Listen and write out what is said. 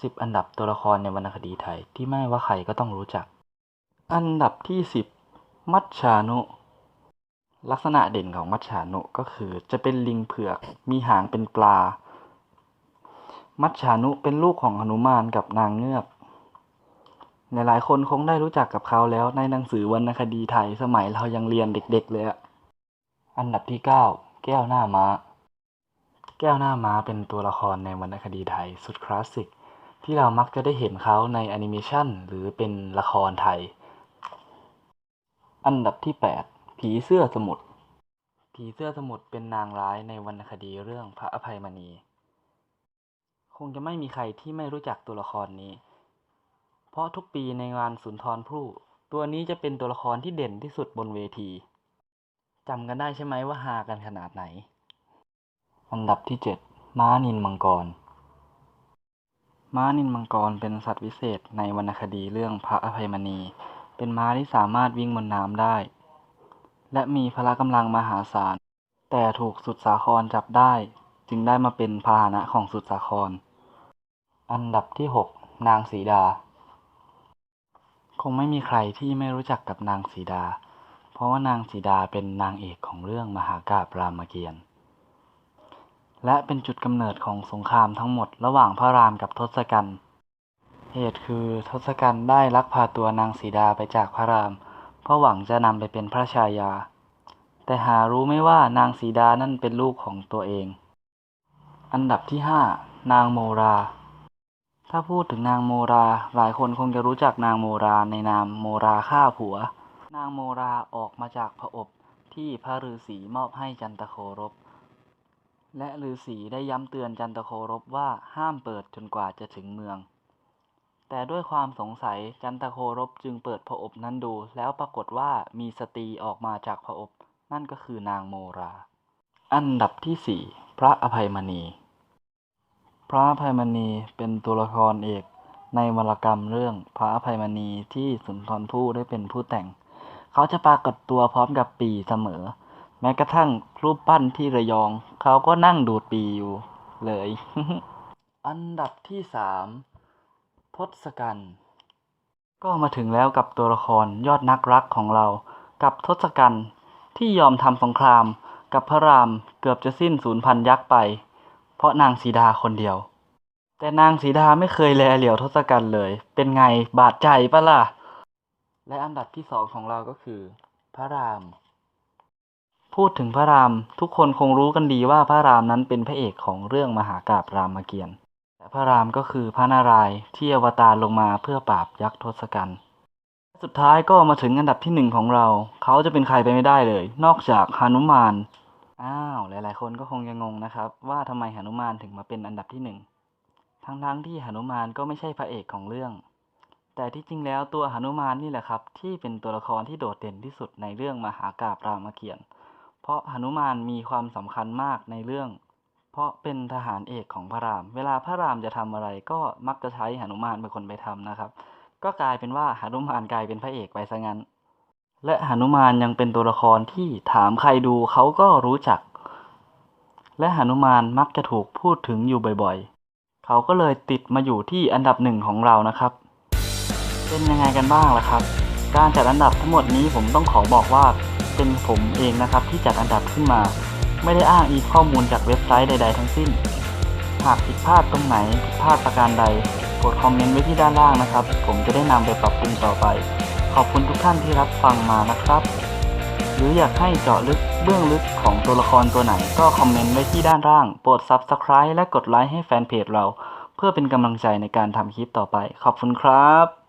10 อันดับตัวละครในวรรณคดีไทยที่ไม่ว่าใครก็ต้องรู้จัก อันดับที่ 10 มัจฉานุ ลักษณะเด่นของมัจฉานุก็คือจะเป็นลิงเผือก มีหางเป็นปลา มัจฉานุเป็นลูกของหนุมานกับนางเงือกหลายๆคนคงได้รู้จักกับเขาแล้วในหนังสือวรรณคดีไทยสมัยเรายังเรียนเด็ก ๆ เลยอะอันดับที่ 9 แก้วหน้าม้า แก้วหน้าม้าเป็นตัวละครในวรรณคดีไทยสุดคลาสสิก ที่เรามักจะได้เห็นเขาในแอนิเมชันหรือเป็นละครไทย อันดับที่ 8 ผีเสื้อสมุทรผีเสื้อสมุทรเป็นนางร้ายในวรรณคดีเรื่องพระอภัยมณี คงจะไม่มีใครที่ไม่รู้จักตัวละครนี้ เพราะทุกปีในงานสุนทรภู่ตัวนี้จะเป็นตัวละครที่เด่นที่สุดบนเวทีจำกันได้ใช่ไหมว่าฮากันขนาดไหน อันดับที่ 7 ม้านินมังกร ม้านินมังกรเป็นสัตว์วิเศษในวรรณคดีเรื่องพระอภัยมณี เป็นม้าที่สามารถวิ่งบนน้ำได้ และมีพละกำลังมหาศาล แต่ถูกสุดสาครจับได้ จึงได้มาเป็นพาหนะของสุดสาคร อันดับที่6นางสีดา คงไม่มีใครที่ไม่รู้จักกับนางสีดา เพราะว่านางสีดาเป็นนางเอกของเรื่องมหากาพย์รามเกียรติ์ และเป็นจุดกำเนิดของสงครามทั้งหมดระหว่างพระรามกับทศกัณฐ์ เหตุคือทศกัณฐ์ได้ลักพาตัวนางสีดาไปจากพระราม เพราะหวังจะนำไปเป็นพระชายา แต่หารู้ไม่ว่านางสีดานั่นเป็นลูกของตัวเอง อันดับที่ห้านางโมรา ถ้าพูดถึงนางโมรา หลายคนคงจะรู้จักนางโมราในนามโมราฆ่าผัว นางโมราออกมาจากพระอบที่พระฤาษีมอบให้จันตโครบ และฤาษีได้ย้ำเตือนจันตโครบว่าห้ามเปิดจนกว่าจะถึงเมือง แต่ด้วยความสงสัยจันตโครบจึงเปิดพระอบนั้นดู แล้วปรากฏว่ามีสตรีออกมาจากพระอบนั่นก็คือนางโมรา อันดับที่สี่พระอภัยมณี พระอภัยมณีเป็นตัวละครเอกในวรรณกรรมเรื่องพระอภัยมณีที่สุนทรภู่ได้เป็นผู้แต่ง เขาจะปรากฏตัวพร้อมกับปีเสมอ แม้กระทั่งรูปปั้นที่ระยอง เขาก็นั่งดูดปีอยู่เลย อันดับที่สามทศกัณฐ์ก็มาถึงแล้วกับตัวละครยอดนักรักของเรา กับทศกัณฐ์ที่ยอมทำสงคราม กับพระรามเกือบจะสิ้นสูญพันธุ์ยักษ์ไป เพราะนางสีดาคนเดียว แต่นางสีดาไม่เคยแลเหลียวทศกัณฐ์เลย เป็นไงบาดใจปะล่ะ และอันดับที่สองของเราก็คือ พระราม พูดถึงพระราม ทุกคนคงรู้กันดีว่าพระรามนั้นเป็นพระเอกของเรื่องมหากาพย์รามเกียรติ์และพระรามก็คือพระนารายณ์ที่อวตารลงมาเพื่อปราบยักษ์ทศกัณฐ์สุดท้ายก็มาถึงอันดับที่หนึ่งของเรา เขาจะเป็นใครไปไม่ได้เลย นอกจากหนุมาน อ้าว หลายๆ คนก็คงยังงงนะครับ ว่าทำไมหนุมานถึงมาเป็นอันดับที่หนึ่งทั้งๆที่หนุมานก็ไม่ใช่พระเอกของเรื่อง แต่ที่จริงแล้วตัวหนุมานนี่แหละครับ ที่เป็นตัวละครที่โดดเด่นที่สุดในเรื่องมหากาพย์รามเกียรติ์ เพราะหนุมานมีความสำคัญมากในเรื่อง เพราะเป็นทหารเอกของพระราม เวลาพระรามจะทำอะไรก็มักจะใช้หนุมานเป็นคนไปทำนะครับ ก็กลายเป็นว่าหนุมานกลายเป็นพระเอกไปซะงั้น และหนุมานยังเป็นตัวละครที่ถามใครดูเขาก็รู้จัก และหนุมานมักจะถูกพูดถึงอยู่บ่อยๆ เขาก็เลยติดมาอยู่ที่อันดับหนึ่งของเรานะครับ เป็นยังไงกันบ้างล่ะครับ การจัดอันดับทั้งหมดนี้ผมต้องขอบอกว่า เป็นผมเองนะครับที่จัดอันดับขึ้นมา ไม่ได้อ้างอิงข้อมูลจากเว็บไซต์ใด ๆ ทั้งสิ้น หากผิดพลาดตรงไหนผิดพลาดประการใดกดคอมเมนต์ไว้ที่ด้านล่างนะครับ ผมจะได้นำไปปรับปรุงต่อไป ขอบคุณทุกท่านที่รับฟังมานะครับ หรืออยากให้เจาะลึกเบื้องลึกของตัวละครตัวไหน ก็คอมเมนต์ไว้ที่ด้านล่าง โปรด Subscribe และกดไลค์ให้แฟนเพจเรา เพื่อเป็นกำลังใจในการทำคลิปต่อไป ขอบคุณครับ